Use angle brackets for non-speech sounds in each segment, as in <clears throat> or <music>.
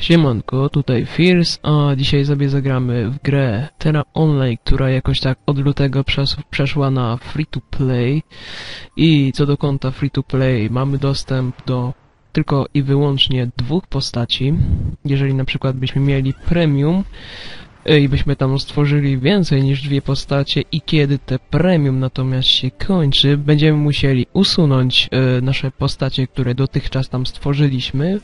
Siemanko, tutaj Fierce, a dzisiaj sobie zagramy w grę Terra Online, która jakoś tak od lutego przes przeszła na free to play i co do konta free to play mamy dostęp do tylko i wyłącznie dwóch postaci. Jeżeli na przykład byśmy mieli premium y, i byśmy tam stworzyli więcej niż dwie postacie i kiedy te premium natomiast się kończy, będziemy musieli usunąć y, nasze postacie, które dotychczas tam stworzyliśmy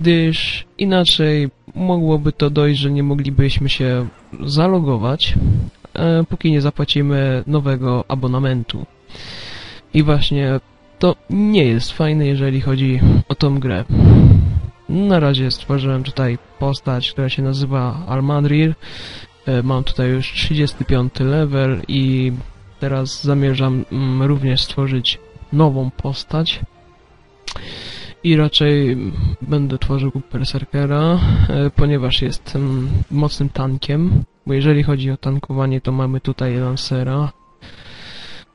gdyż inaczej mogłoby to dojść, że nie moglibyśmy się zalogować, e, póki nie zapłacimy nowego abonamentu. I właśnie to nie jest fajne, jeżeli chodzi o tą grę. Na razie stworzyłem tutaj postać, która się nazywa Almadril. E, Mam tutaj już 35 level i teraz zamierzam mm, również stworzyć nową postać i raczej będę tworzył berserkera, e, ponieważ jest mocnym tankiem, bo jeżeli chodzi o tankowanie, to mamy tutaj lancera,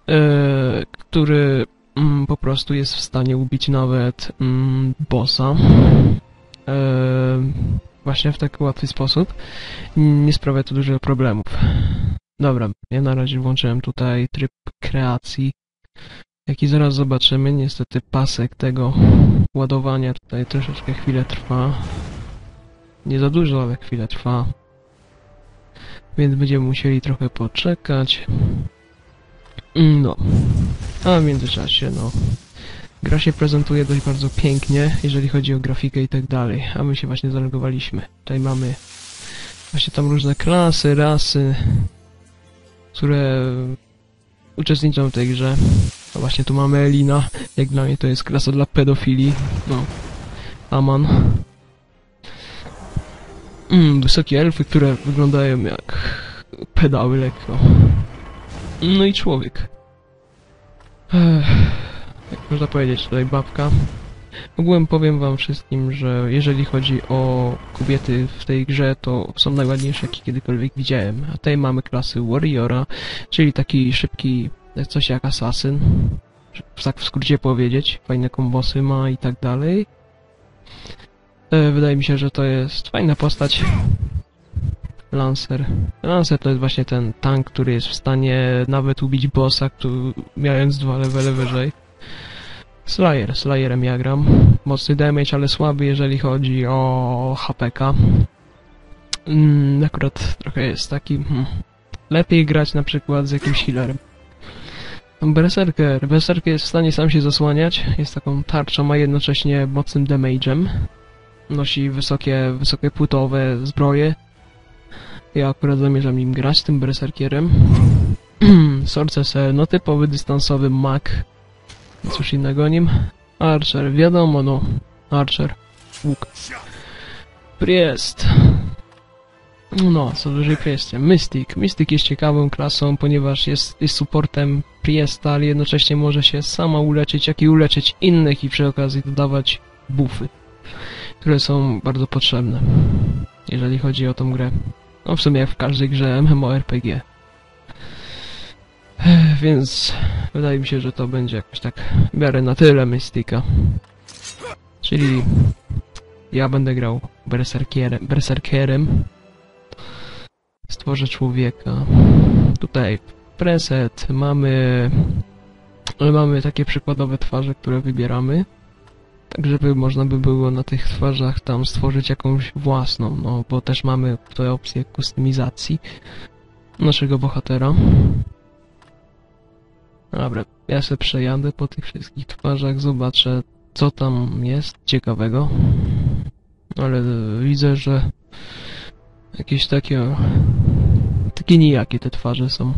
e, który mm, po prostu jest w stanie ubić nawet mm, bossa. E, właśnie w taki łatwy sposób. Nie sprawia to dużo problemów. Dobra, ja na razie włączyłem tutaj tryb kreacji Jaki zaraz zobaczymy, niestety pasek tego ładowania tutaj troszeczkę chwilę trwa. Nie za dużo, ale chwilę trwa. Więc będziemy musieli trochę poczekać. No. A w międzyczasie, no. Gra się prezentuje dość bardzo pięknie, jeżeli chodzi o grafikę i tak dalej. A my się właśnie zalegowaliśmy. Tutaj mamy właśnie tam różne klasy, rasy, które uczestniczą w tej grze. No właśnie tu mamy Elina. Jak dla mnie to jest klasa dla pedofili. No. Aman. Mm, wysokie elfy, które wyglądają jak pedały lekko. No i człowiek. Ech, jak można powiedzieć, tutaj babka. Ogółem powiem wam wszystkim, że jeżeli chodzi o kobiety w tej grze, to są najładniejsze, jakie kiedykolwiek widziałem. A tutaj mamy klasy Warriora, czyli taki szybki coś jak asasyn, tak w skrócie powiedzieć, fajne kombosy ma i tak dalej. E, wydaje mi się, że to jest fajna postać. Lancer. Lancer to jest właśnie ten tank, który jest w stanie nawet ubić bossa, który, mając dwa levele wyżej. Slayer. Slayerem ja gram. Mocny damage, ale słaby, jeżeli chodzi o HPK. Mm, akurat trochę jest taki... Hmm. Lepiej grać na przykład z jakimś healerem. Berserker. Berserker jest w stanie sam się zasłaniać, jest taką tarczą, a jednocześnie mocnym damage'em. Nosi wysokie, wysokie płytowe zbroje. Ja akurat zamierzam nim grać, tym berserkierem. <clears throat> Sorcerer, no typowy dystansowy mag. Cóż innego nim. Archer, wiadomo no. Archer. Łuk. Priest. No, co wyżej kwestia. Mystic. Mystic jest ciekawą klasą, ponieważ jest, jest supportem Priesta, ale jednocześnie może się sama uleczyć, jak i uleczyć innych i przy okazji dodawać buffy, które są bardzo potrzebne, jeżeli chodzi o tą grę. No w sumie jak w każdej grze MMORPG. Więc wydaje mi się, że to będzie jakoś tak w na tyle Mystika. Czyli ja będę grał berserkierem, berserkierem stworzę człowieka. Tutaj preset, mamy mamy takie przykładowe twarze, które wybieramy. Tak, żeby można by było na tych twarzach tam stworzyć jakąś własną, no bo też mamy tutaj opcję kustomizacji naszego bohatera. Dobra, ja się przejadę po tych wszystkich twarzach, zobaczę co tam jest ciekawego. Ale widzę, że Jakieś takie... Takie nijakie te twarze są.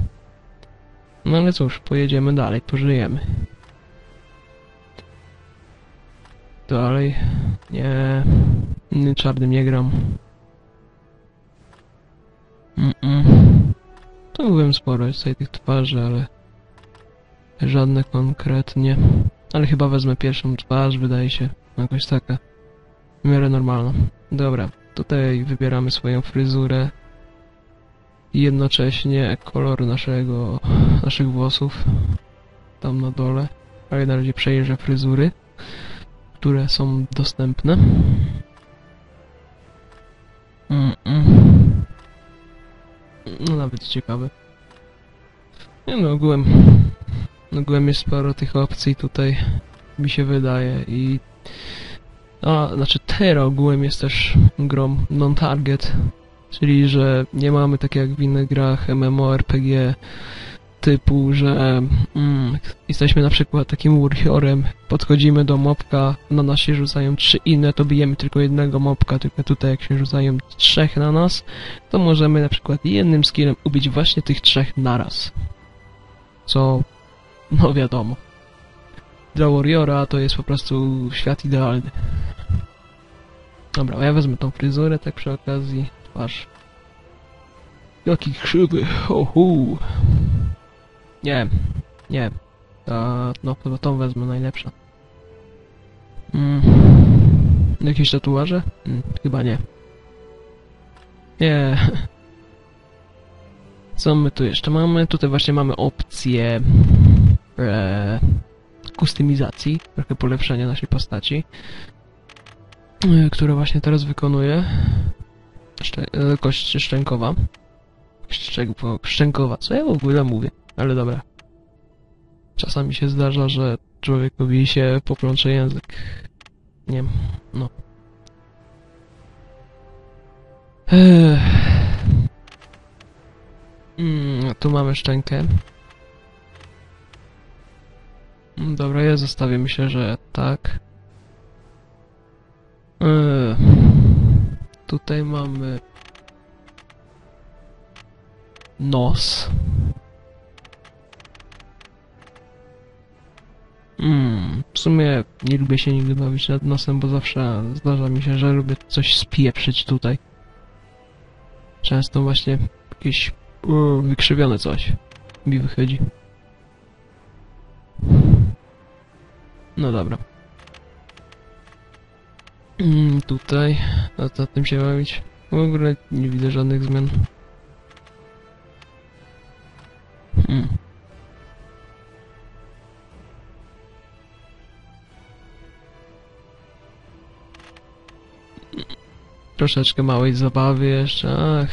No ale cóż, pojedziemy dalej, pożyjemy. Dalej. Nie. Czarnym nie gram. Mm -mm. To mówiłem sporo tutaj tych twarzy, ale... Żadne konkretnie. Ale chyba wezmę pierwszą twarz, wydaje się. Jakoś taka. W miarę normalna. Dobra. Tutaj wybieramy swoją fryzurę i jednocześnie kolor naszego, naszych włosów tam na dole. Ale na razie przejrzę fryzury, które są dostępne. Mm, mm. No nawet ciekawe. Nie no, ogółem... Ogółem jest sporo tych opcji tutaj, mi się wydaje i... A, znaczy Terra ogółem jest też grą non-target, czyli że nie mamy tak jak w innych grach MMORPG typu, że mm, jesteśmy na przykład takim warriorem, podchodzimy do mobka, na nas się rzucają trzy inne, to bijemy tylko jednego mobka, tylko tutaj jak się rzucają trzech na nas, to możemy na przykład jednym skillem ubić właśnie tych trzech naraz. Co, no wiadomo. Dla warriora to jest po prostu świat idealny. Dobra, ja wezmę tą fryzurę tak przy okazji. Twarz. Jaki krzywy, ho. Nie, nie. Ta, no, chyba tą wezmę najlepsza. Mm. Jakieś tatuaże? Mm, chyba nie. Nie. <laughs> Co my tu jeszcze mamy? Tutaj właśnie mamy opcję e, kustomizacji, trochę polepszenia naszej postaci, które właśnie teraz wykonuję. Szczę, e, kość szczękowa. Szczęko, szczękowa, co ja w ogóle mówię? Ale dobra. Czasami się zdarza, że człowiekowi się poplącze język. Nie wiem, no. Mm, tu mamy szczękę. Mm, Dobra, ja zostawię, myślę, że tak. Nos. Mm, w sumie nie lubię się nigdy bawić nad nosem, bo zawsze zdarza mi się, że lubię coś spieprzyć tutaj. Często właśnie jakieś u, wykrzywione coś mi wychodzi. No dobra. Mm, tutaj, a co tym się bawić? W ogóle nie widzę żadnych zmian. Hmm. Troszeczkę małej zabawy jeszcze, ach.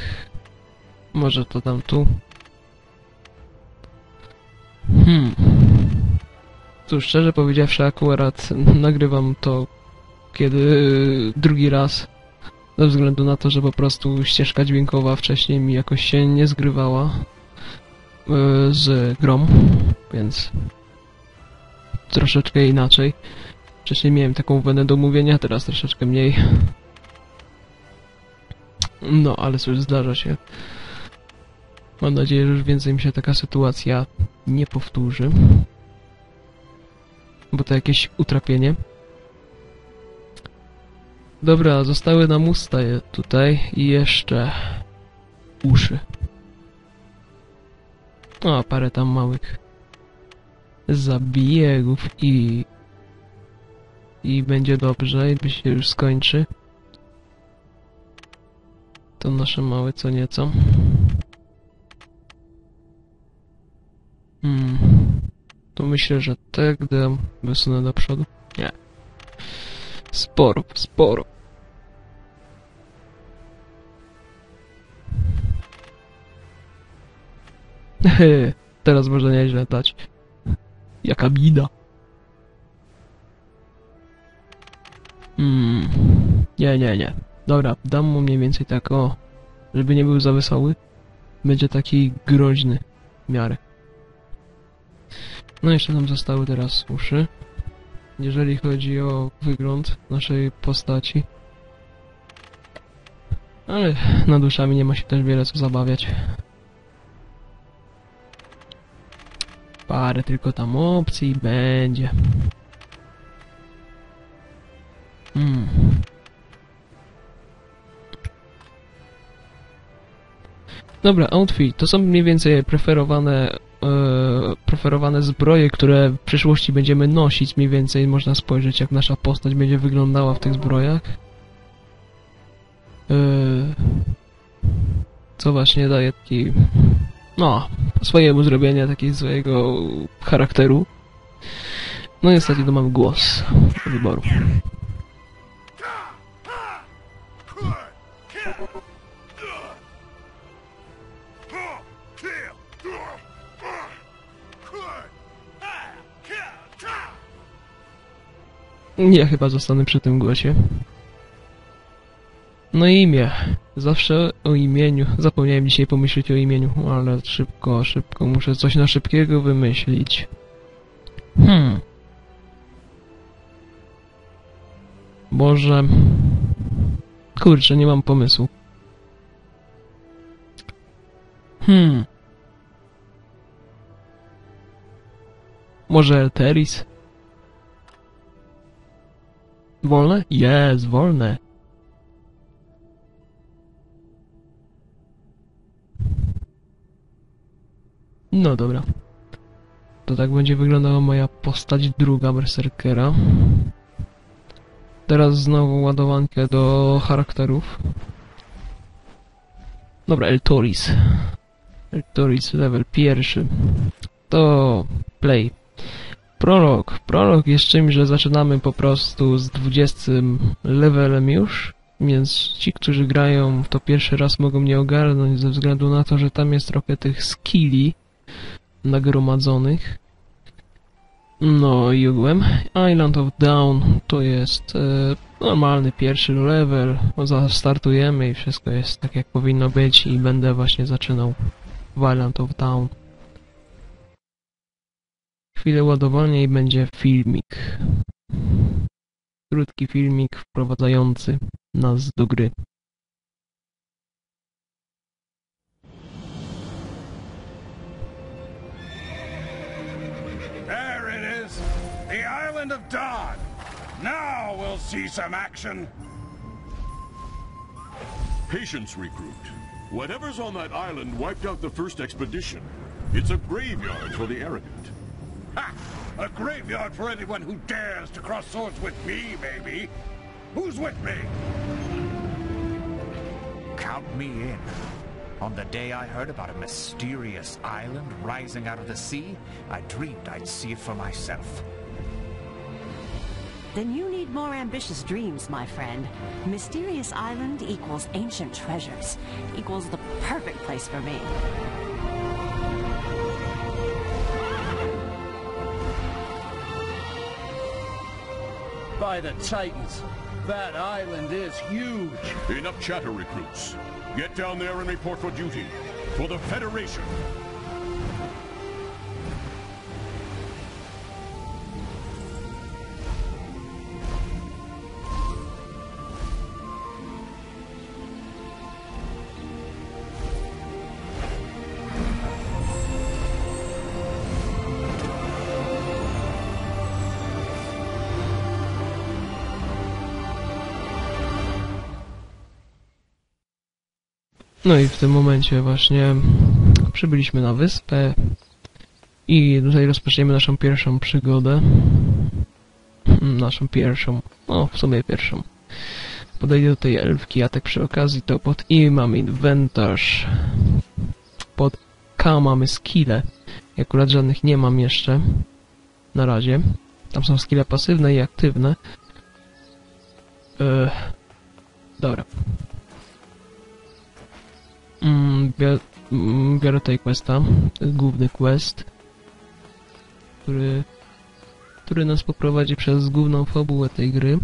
Może to tam tu. Hmm. Tu szczerze powiedziawszy, akurat nagrywam to kiedy drugi raz. Ze względu na to, że po prostu ścieżka dźwiękowa wcześniej mi jakoś się nie zgrywała z grom, więc troszeczkę inaczej. Wcześniej miałem taką wenę do mówienia, teraz troszeczkę mniej. No, ale cóż, zdarza się. Mam nadzieję, że już więcej mi się taka sytuacja nie powtórzy. Bo to jakieś utrapienie. Dobra, zostały nam usta tutaj i jeszcze uszy. O, parę tam małych zabiegów i i będzie dobrze i się już skończy. To nasze małe co nieco. Hmm. To myślę, że tak dam wysunę do przodu. Nie. Sporo, sporo. <laughs> teraz można nieźle dać. Jaka bida. Hmm. Nie, nie, nie. Dobra, dam mu mniej więcej tak, o. Żeby nie był za wesoły. Będzie taki groźny. W miarę. No jeszcze nam zostały teraz uszy. Jeżeli chodzi o wygląd naszej postaci. Ale nad uszami nie ma się też wiele co zabawiać. Parę tylko tam opcji i będzie. Hmm. Dobra, outfit. To są mniej więcej preferowane, e, preferowane zbroje, które w przyszłości będziemy nosić. Mniej więcej można spojrzeć, jak nasza postać będzie wyglądała w tych zbrojach. E, co właśnie daje taki... No, swojemu zrobienia takiego swojego charakteru. No niestety to mamy głos do wyboru. Ja chyba zostanę przy tym głosie. No i imię. Zawsze o imieniu. Zapomniałem dzisiaj pomyśleć o imieniu, ale szybko, szybko. Muszę coś na szybkiego wymyślić. Hmm. Boże. Kurczę, nie mam pomysłu. Hmm. Może Elteris? Wolne? Jest, wolne. No dobra. To tak będzie wyglądała moja postać druga berserkera. Teraz znowu ładowankę do charakterów. Dobra, Eltoris. Eltoris level pierwszy. To play. Prolog. Prolog jest czymś, że zaczynamy po prostu z 20 levelem już, więc ci, którzy grają to pierwszy raz mogą mnie ogarnąć ze względu na to, że tam jest trochę tych skilli nagromadzonych. No i ogółem Island of Down to jest e, normalny pierwszy level. Zastartujemy i wszystko jest tak jak powinno być i będę właśnie zaczynał w Island of Down. Chwilę ładowania i będzie filmik. Krótki filmik wprowadzający nas do gry. Dawn. Now we'll see some action. Patience, recruit. Whatever's on that island wiped out the first expedition. It's a graveyard for the arrogant. Ha! A graveyard for anyone who dares to cross swords with me, maybe. Who's with me? Count me in. On the day I heard about a mysterious island rising out of the sea, I dreamed I'd see it for myself. Then you need more ambitious dreams, my friend. Mysterious Island equals ancient treasures, equals the perfect place for me. By the Titans, that island is huge. Enough chatter, recruits. Get down there and report for duty. For the Federation. No i w tym momencie właśnie przybyliśmy na wyspę i tutaj rozpoczniemy naszą pierwszą przygodę. Hmm, Naszą pierwszą, no w sumie pierwszą. Podejdę do tej elfki, a tak przy okazji to pod I mamy inwentarz. Pod K mamy skille. I akurat żadnych nie mam jeszcze. Na razie. Tam są skille pasywne i aktywne. Eee, dobra. Mm, bia- mm, biorę tutaj questa. To jest główny quest, który, który nas poprowadzi przez główną fabułę tej gry.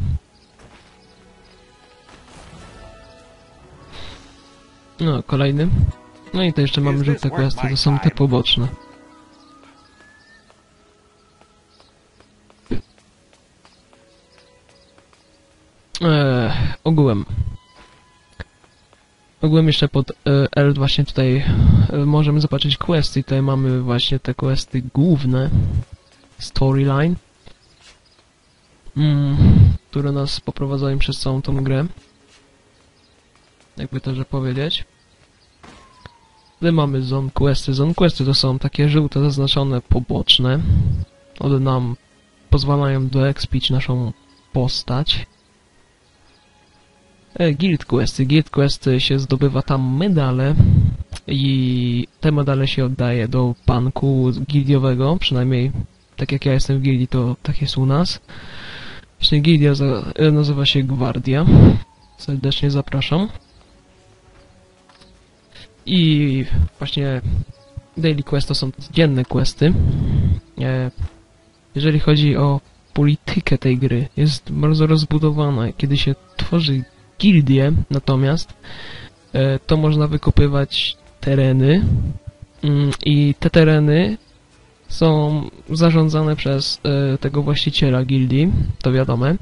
No, kolejny. No i to jeszcze mamy żółte questy, to są te poboczne. Eee, ogółem. Ogółem jeszcze pod e, L właśnie tutaj e, możemy zobaczyć questy. Tutaj mamy właśnie te questy główne. Storyline. Mm, które nas poprowadzają przez całą tą grę. Jakby to, że powiedzieć. Tutaj mamy zone questy. Zone questy to są takie żółte zaznaczone poboczne. One nam pozwalają doekspić naszą postać. E, Guild Questy. Guild Questy się zdobywa tam medale i te medale się oddaje do banku gildiowego, przynajmniej tak jak ja jestem w gildii, to tak jest u nas. Właśnie gildia e, nazywa się Gwardia. Serdecznie zapraszam. I właśnie daily quest to są dzienne questy. E, jeżeli chodzi o politykę tej gry, jest bardzo rozbudowana. Kiedy się tworzy gildię, natomiast e, to można wykupywać tereny mm, i te tereny są zarządzane przez e, tego właściciela gildii, to wiadome.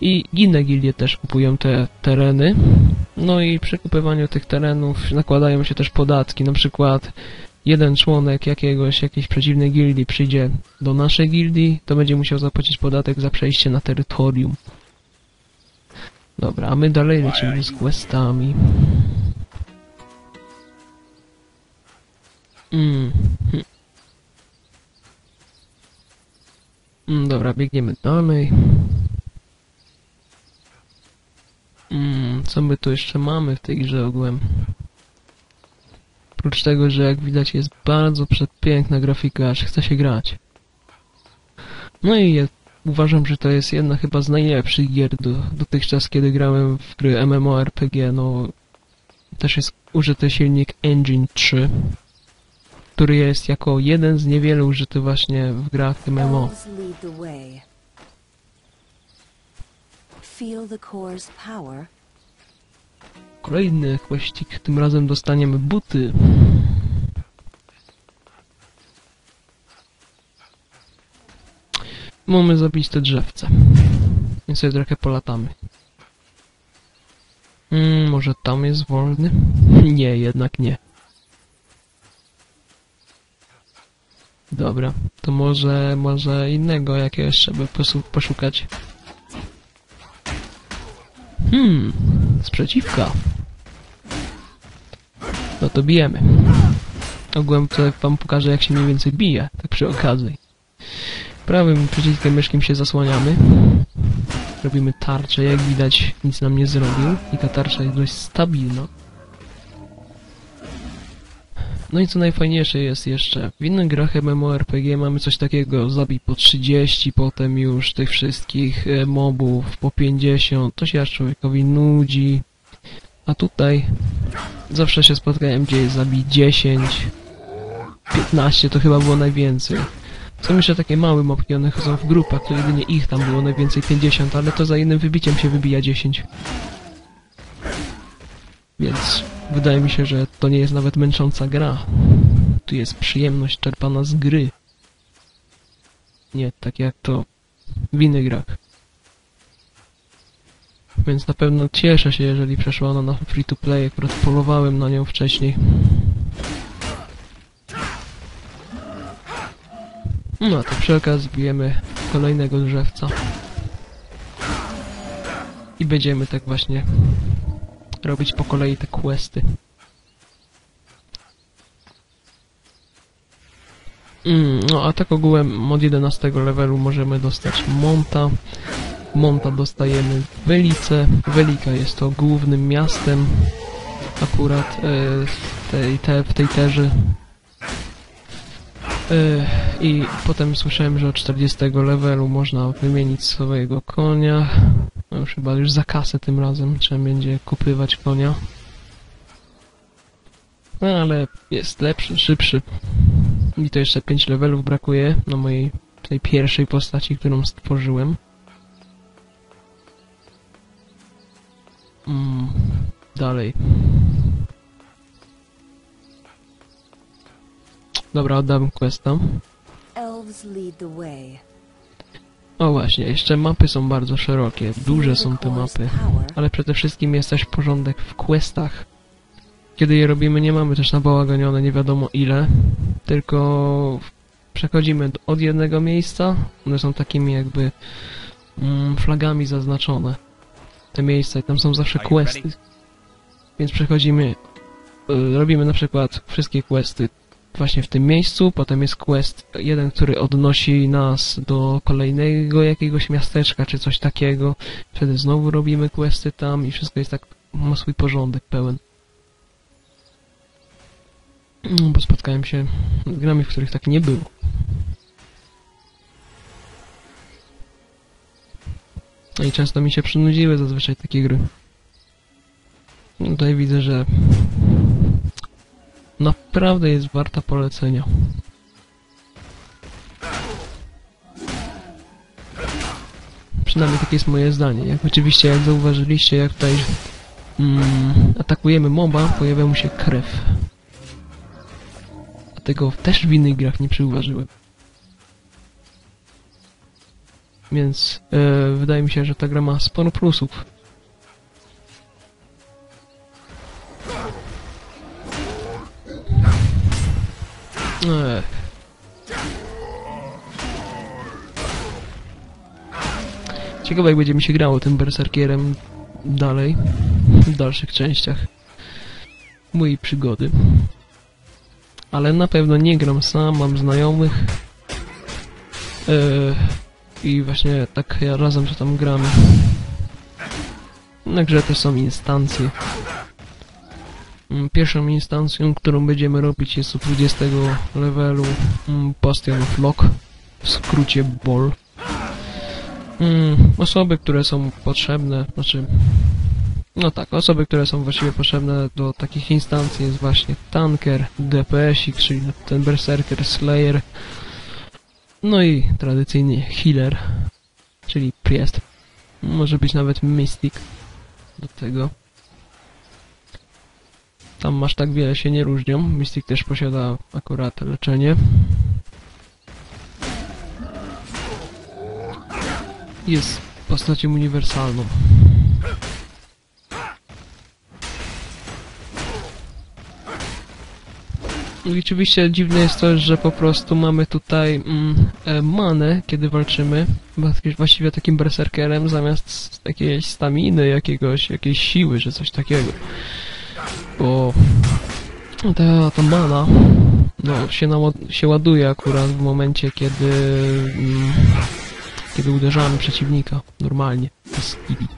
I inne gildie też kupują te tereny. No i przy kupywaniu tych terenów nakładają się też podatki. Na przykład jeden członek jakiegoś, jakiejś przeciwnej gildii przyjdzie do naszej gildii, to będzie musiał zapłacić podatek za przejście na terytorium. Dobra, a my dalej lecimy z questami. Mm. hm. Mm, Dobra, biegniemy dalej. Mm, co my tu jeszcze mamy w tej grze ogółem? Oprócz tego, że jak widać jest bardzo przepiękna grafika, aż chce się grać. No i ja uważam, że to jest jedna chyba z najlepszych gier do, dotychczas, kiedy grałem w gry MMORPG, no... Też jest użyty silnik Engine 3, który jest jako jeden z niewielu użyty właśnie w grach MMO. Kolejny kwestik, tym razem dostaniemy buty. Mamy zabić te drzewce. Więc sobie trochę polatamy. Mm, może tam jest wolny? <laughs> Nie, jednak nie. Dobra, to może, może innego jakiegoś trzeba poszukać. Hmm, sprzeciwka. No to bijemy. Ogółem to wam pokażę jak się mniej więcej bije, tak przy okazji. Prawym przyciskiem myszkiem się zasłaniamy. Robimy tarczę, jak widać nic nam nie zrobił i ta tarcza jest dość stabilna. No i co najfajniejsze jest jeszcze, w innych grach MMORPG mamy coś takiego, zabij po 30, potem już tych wszystkich e, mobów po 50, to się aż człowiekowi nudzi. A tutaj zawsze się spotkałem, gdzie jest zabij 10, 15 to chyba było najwięcej. Są jeszcze takie małe mopki, one chodzą w grupach, to jedynie ich tam było najwięcej 50, ale to za jednym wybiciem się wybija 10. Więc wydaje mi się, że to nie jest nawet męcząca gra. Tu jest przyjemność czerpana z gry. Nie tak jak to w innych grach. Więc na pewno cieszę się, jeżeli przeszła ona na free to play, akurat polowałem na nią wcześniej. No to przy okazji bijemy kolejnego drzewca. I będziemy tak właśnie robić po kolei te questy. Mm, no a tak ogółem od 11 levelu możemy dostać Monta. Monta dostajemy w Welice. Welika jest to głównym miastem akurat e, w tej, te, w tej terze. E, I potem słyszałem, że od 40 levelu można wymienić swojego konia. No już chyba już za kasę tym razem trzeba będzie kupywać konia. No ale jest lepszy, szybszy. I to jeszcze 5 levelów brakuje na mojej tej pierwszej postaci, którą stworzyłem. Mm, dalej. Dobra, oddam questa. O właśnie, jeszcze mapy są bardzo szerokie, duże są te mapy. Ale przede wszystkim jest też porządek w questach. Kiedy je robimy, nie mamy też nabałaganione nie wiadomo ile, tylko przechodzimy od jednego miejsca, one są takimi jakby mm, flagami zaznaczone. Te miejsca i tam są zawsze questy. Więc przechodzimy, y, robimy na przykład wszystkie questy właśnie w tym miejscu, potem jest quest jeden, który odnosi nas do kolejnego jakiegoś miasteczka, czy coś takiego. Wtedy znowu robimy questy tam i wszystko jest tak, ma swój porządek pełen. No, bo spotkałem się z grami, w których tak nie było. No i często mi się przynudziły zazwyczaj takie gry. No Tutaj widzę, że naprawdę jest warta polecenia. Przynajmniej takie jest moje zdanie. Jak oczywiście, jak zauważyliście, jak tutaj mm, atakujemy moba, pojawia mu się krew. A tego też w innych grach nie przyuważyłem. Więc e, wydaje mi się, że ta gra ma sporo plusów. Ciekawe jak będzie mi się grało tym berserkierem dalej, w dalszych częściach mojej przygody. Ale na pewno nie gram sam, mam znajomych. Eee, I właśnie tak ja razem co tam gramy. Na grze też są instancje. Mm, Pierwszą instancją, którą będziemy robić jest od 20 levelu mm, Bastion of Lock, w skrócie BOL. Mm, osoby, które są potrzebne, znaczy... No tak, osoby, które są właściwie potrzebne do takich instancji jest właśnie Tanker, DPS-ik, czyli ten Berserker, Slayer, no i tradycyjnie Healer, czyli Priest. Może być nawet Mystic do tego. Tam aż tak wiele się nie różnią. Mystic też posiada akurat leczenie. Jest postacią uniwersalną. I oczywiście dziwne jest to, że po prostu mamy tutaj mm, e, manę, kiedy walczymy, Właściwie- takim berserkerem, zamiast jakiejś staminy, jakiegoś, jakiejś siły, czy coś takiego. Bo ta, ta mana no, się, się ładuje akurat w momencie, kiedy mm, kiedy uderzamy przeciwnika normalnie. bez skilli.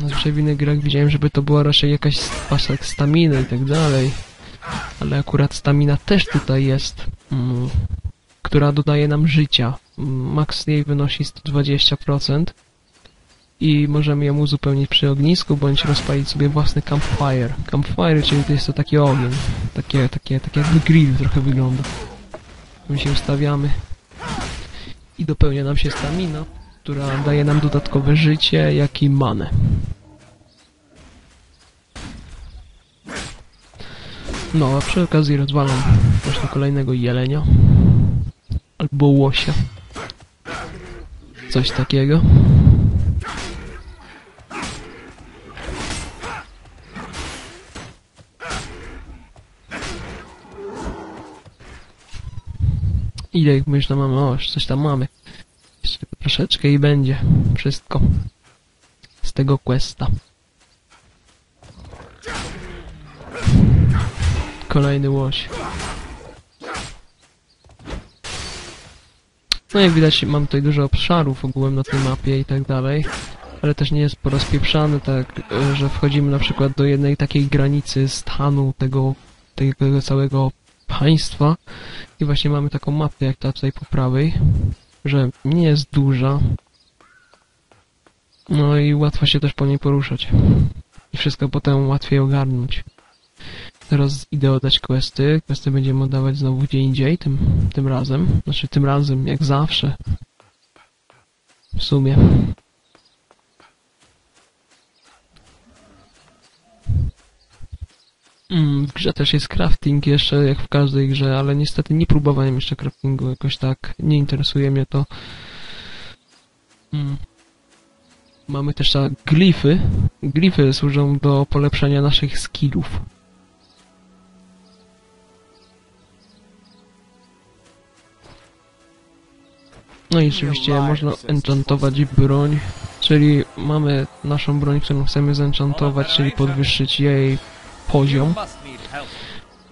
Zazwyczaj w innych grach widziałem, żeby to była raczej jakaś pasek staminy i tak dalej. Ale akurat stamina też tutaj jest, mm, która dodaje nam życia. Max jej wynosi 120% i możemy ją uzupełnić przy ognisku, bądź rozpalić sobie własny campfire. Campfire, czyli to jest to taki ogień. Takie, takie, takie jakby grill trochę wygląda. My się ustawiamy i dopełnia nam się stamina, która daje nam dodatkowe życie, jak i manę. No, a przy okazji rozwalam właśnie kolejnego jelenia. Albo łosia. Coś takiego. Ile ich myślę mamy? O, już coś tam mamy. Jeszcze troszeczkę i będzie. Wszystko. Z tego questa. Kolejny łoś. No jak widać mam tutaj dużo obszarów ogółem na tej mapie i tak dalej. Ale też nie jest porozpieprzany tak, że wchodzimy na przykład do jednej takiej granicy stanu tego, tego całego państwa i właśnie mamy taką mapę jak ta tutaj po prawej, że nie jest duża. No i łatwo się też po niej poruszać. I wszystko potem łatwiej ogarnąć. Teraz idę oddać questy. Questy będziemy oddawać znowu gdzie indziej, tym, tym razem. Znaczy tym razem, jak zawsze. W sumie. Mm, w grze też jest crafting jeszcze, jak w każdej grze, ale niestety nie próbowałem jeszcze craftingu, jakoś tak nie interesuje mnie to. Mm. Mamy też te glify. Glify służą do polepszania naszych skillów. No i oczywiście można enchantować broń, czyli mamy naszą broń, którą chcemy zenchantować, czyli podwyższyć jej poziom.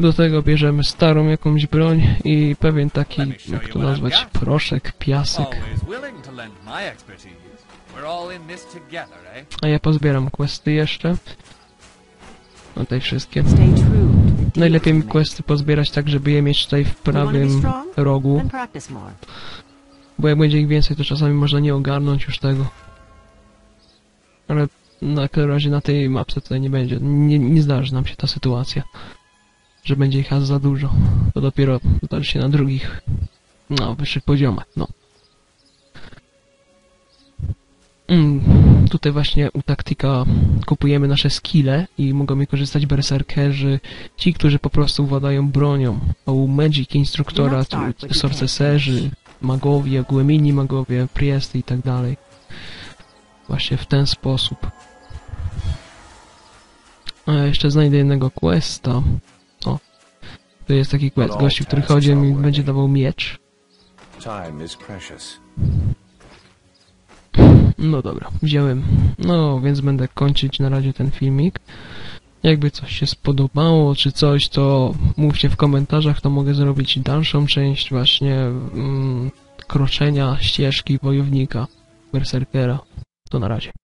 Do tego bierzemy starą jakąś broń i pewien taki, jak to nazwać, proszek, piasek. Eh? A ja pozbieram questy jeszcze. No tutaj wszystkie. Najlepiej mi questy pozbierać tak, żeby je mieć tutaj w prawym rogu. Bo jak będzie ich więcej, to czasami można nie ogarnąć już tego. Ale na każdym razie na tej mapce tutaj nie będzie. Nie, nie zdarzy nam się ta sytuacja, że będzie ich aż za dużo. To dopiero zdarzy się na drugich, no, wyższych poziomach, no. Mm, tutaj właśnie u taktika kupujemy nasze skille i mogą je korzystać berserkerzy, ci, którzy po prostu władają bronią, a u Magic Instruktora sorceserzy, magowie, ogółem inni magowie, priesty i tak dalej. Właśnie w ten sposób. A ja jeszcze znajdę jednego questa. O. Tu jest taki quest, gościu, który chodzi mi będzie dawał miecz. No dobra, wziąłem. No, więc będę kończyć na razie ten filmik. Jakby coś się spodobało, czy coś, to mówcie w komentarzach, to mogę zrobić dalszą część właśnie mm, kroczenia ścieżki wojownika, berserkera. To na razie.